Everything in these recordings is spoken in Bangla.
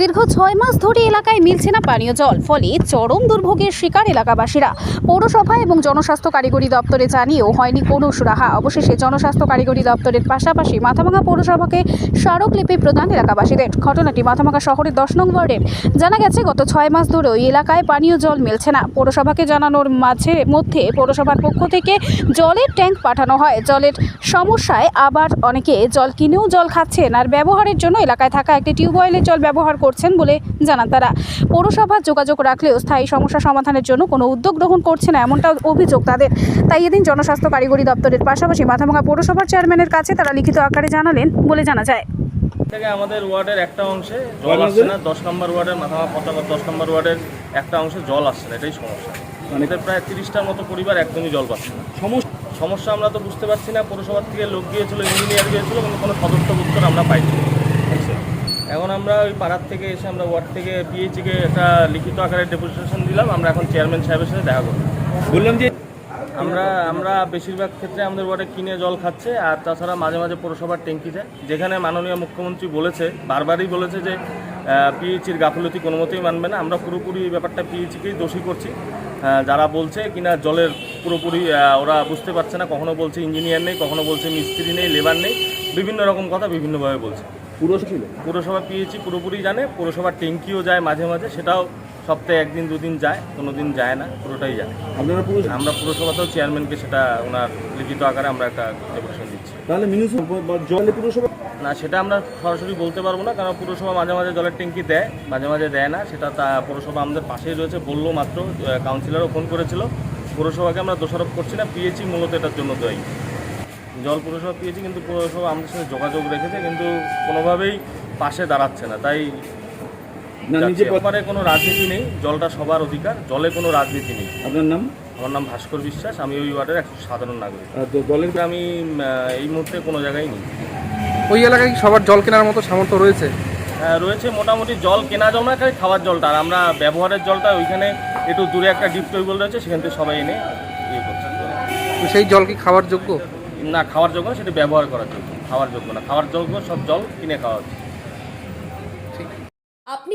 দীর্ঘ ছয় মাস ধরে এলাকায় মিলছে না পানীয় জল, ফলে চরম দুর্ভোগের শিকার এলাকাবাসীরা। পৌরসভা এবং জনস্বাস্থ্য কারিগরি দপ্তরে জানিয়েও হয়নি কোনো সুরাহা। অবশেষে জনস্বাস্থ্য কারিগরি দপ্তরের পাশাপাশি মাথাভাঙা পৌরসভাকে স্মারকলিপি প্রদান এলাকাবাসীদের। ঘটনাটি মাথাভাঙা শহরের দশ নং ওয়ার্ডের। জানা গেছে, গত ছয় মাস ধরে ওই এলাকায় পানীয় জল মিলছে না। পৌরসভাকে জানানোর মাঝে মধ্যে পৌরসভার পক্ষ থেকে জলের ট্যাঙ্ক পাঠানো হয়। জলের সমস্যায় আবার অনেকে জল কিনেও জল খাচ্ছেন। আর ব্যবহারের জন্য এলাকায় থাকা একটি টিউবওয়েলের জল ব্যবহার করছেন বলে জানান তারা। পৌরসভা যোগাযোগ রাখলেও স্থায়ী সমস্যা সমাধানের জন্য কোনো উদ্যোগ গ্রহণ করছে না এমনটা অভিযোগ তাদের। তাই এদিন জনস্বাস্থ্য কারিগরি দপ্তরের পাশাপাশি মাথাভাঙা পৌরসভার চেয়ারম্যানের কাছে তারা লিখিত আকারে জানালেন বলে জানা যায়। থেকে আমাদের ওয়ার্ডের একটা অংশে জল আসছে না দশ নম্বর ওয়ার্ডের মাথামা পতাকা দশ নম্বর ওয়ার্ডের একটা অংশে জল আসছে না এটাই সমস্যা। এদের প্রায় তিরিশটার মতো পরিবার একদমই জল পাচ্ছে না। সমস্যা সমস্যা আমরা তো বুঝতে পারছি না পৌরসভার থেকে লোক গিয়েছিল ইঞ্জিনিয়ার গিয়েছিল কিন্তু কোনো সদস্য উত্তর আমরা পাইনি? এখন আমরা ওই পাড়ার থেকে এসে আমরা ওয়ার্ড থেকে পিএইচিকে একটা লিখিত আকারে ডেপুটেশন দিলাম আমরা এখন চেয়ারম্যান সাহেবের সাথে দেখা করব। বললাম যে আমরা আমরা বেশিরভাগ ক্ষেত্রে আমাদের ওয়ার্ডে কিনে জল খাচ্ছে আর তাছাড়া মাঝে মাঝে পৌরসভার ট্যাঙ্কি যায়। যেখানে মাননীয় মুখ্যমন্ত্রী বলেছে বারবারই বলেছে যে পিএইচির গাফিলতি কোনো মতেই মানবে না। আমরা পুরোপুরি এই ব্যাপারটা পিএইচিকেই দোষী করছি। যারা বলছে কিনা জলের পুরোপুরি ওরা বুঝতে পারছে না। কখনো বলছে ইঞ্জিনিয়ার নেই কখনো বলছে মিস্ত্রি নেই লেবার নেই। বিভিন্ন রকম কথা বিভিন্নভাবে বলছে। পুরো ছিল পৌরসভা পিএইচি পুরোপুরি জানে। পৌরসভার ট্যাঙ্কিও যায় মাঝে মাঝে সেটাও সপ্তাহে একদিন দুদিন যায় কোনো দিন যায় না পুরোটাই যায় আপনারা পুরো আমরা পুরসভাতেও চেয়ারম্যানকে সেটা ওনার লিখিত আকারে আমরা একটা ডেপুটেশন দিচ্ছি। তাহলে জলে পুরসভা না সেটা আমরা সরাসরি বলতে পারব না কারণ পুরসভা মাঝে মাঝে জলের ট্যাঙ্কি দেয় মাঝে মাঝে দেয় না। সেটা তা পৌরসভা আমাদের পাশেই রয়েছে বলল মাত্র কাউন্সিলরও ফোন করেছিল। পৌরসভাকে আমরা দোষারোপ করছি না পিএইচি মূলত এটার জন্য দেয়। জল পুরসভা পেয়েছি কিন্তু পৌরসভা আমাদের সাথে যোগাযোগ রেখেছে কিন্তু কোনোভাবেই পাশে দাঁড়াচ্ছে না তাই না ব্যাপারে কোনো রাজনীতি নেই জলটা সবার অধিকার জলে কোনো রাজনীতি নেই। আপনার নাম? আমার নাম ভাস্কর বিশ্বাস আমি ওই ওয়ার্ডের এক সাধারণ নাগরিক। দলের আমি এই মুহূর্তে কোনো জায়গায় নেই। ওই এলাকায় কি সবার জল কেনার মতো সামর্থ্য রয়েছে? আহ, রয়েছে মোটামুটি জল কেনা জল না খালি খাওয়ার জলটা আর আমরা ব্যবহারের জলটা ওইখানে একটু দূরে একটা ডিপ টিউবওয়েল রয়েছে সেখান থেকে সবাই এনে ইয়ে করছে। তো সেই জল কি খাওয়ার যোগ্য? না খাওয়ার যোগ্য না সেটা ব্যবহার করার যোগ্য। খাওয়ার যোগ্য না। খাওয়ার যোগ্য সব জল কিনে খাওয়া হচ্ছে আপনি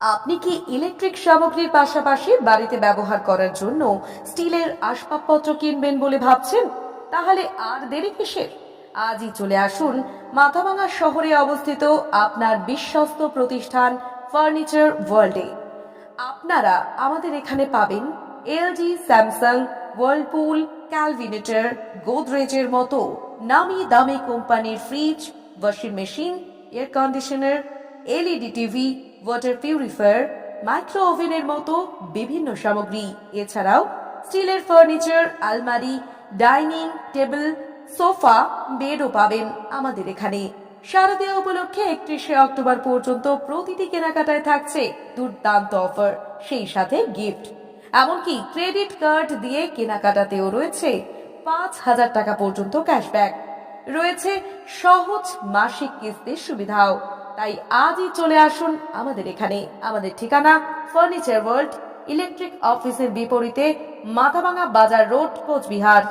আপনি কি ইলেকট্রিক সামগ্রীর পাশাপাশি বাড়িতে ব্যবহার করার জন্য স্টিলের আসবাবপত্র কিনবেন বলে ভাবছেন? তাহলে আর দেরি কিসের? আজই চলে আসুন মাথাভাঙা শহরে অবস্থিত আপনার বিশ্বস্ত প্রতিষ্ঠান ফার্নিচার ওয়ার্ল্ডে। আপনারা আমাদের এখানে পাবেন এলজি, স্যামসাং ওয়ার্লপুল ক্যালভিনেটর, গোদরেজের মতো নামি দামি কোম্পানির fridge, washing machine, air conditioner, LED TV water purifier micro ওভেনের মতো বিভিন্ন সামগ্রী। এছাড়াও স্টিলের ফার্নিচার আলমারি ডাইনিং টেবিল সোফা বেডও পাবেন আমাদের এখানে। শারদীয় উপলক্ষে একত্রিশে অক্টোবর পর্যন্ত প্রতিটি কেনাকাটায় থাকছে দুর্দান্ত অফার সেই সাথে গিফট এমনকি ক্রেডিট কার্ড দিয়ে কেনাকাটাতেও রয়েছে পাঁচ হাজার টাকা পর্যন্ত ক্যাশব্যাক রয়েছে সহজ মাসিক কিস্তির সুবিধাও। তাই আজই চলে আসুন আমাদের এখানে। আমাদের ঠিকানা ফার্নিচার ওয়ার্ল্ড ইলেকট্রিক অফিসের বিপরীতে মাথাভাঙা বাজার রোড, কোচবিহার।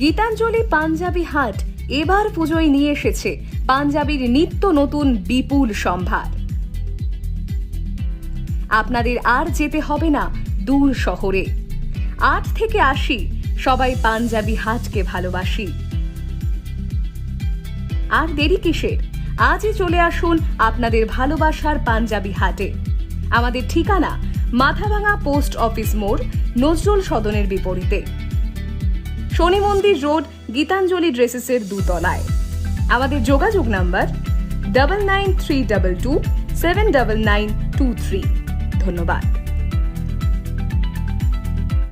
গীতাঞ্জলি পাঞ্জাবি হাট এবার পুজোয় নিয়ে এসেছে পাঞ্জাবির নিত্য নতুন বিপুল সম্ভার। আপনাদের আর যেতে হবে না দূর শহরে। আট থেকে আশি, সবাই পাঞ্জাবি হাটকে ভালোবাসি। আর দেরি কিসের আজই চলে আসুন আপনাদের ভালোবাসার পাঞ্জাবি হাটে। আমাদের ঠিকানা মাথাভাঙা পোস্ট অফিস মোড়, নজরুল সদনের বিপরীতে। শনি মন্দির রোড, গীতাঞ্জলি ড্রেসেসের দুতলায়। আমাদের যোগাযোগ number double nine three double two seven double nine two three ধন্যবাদ।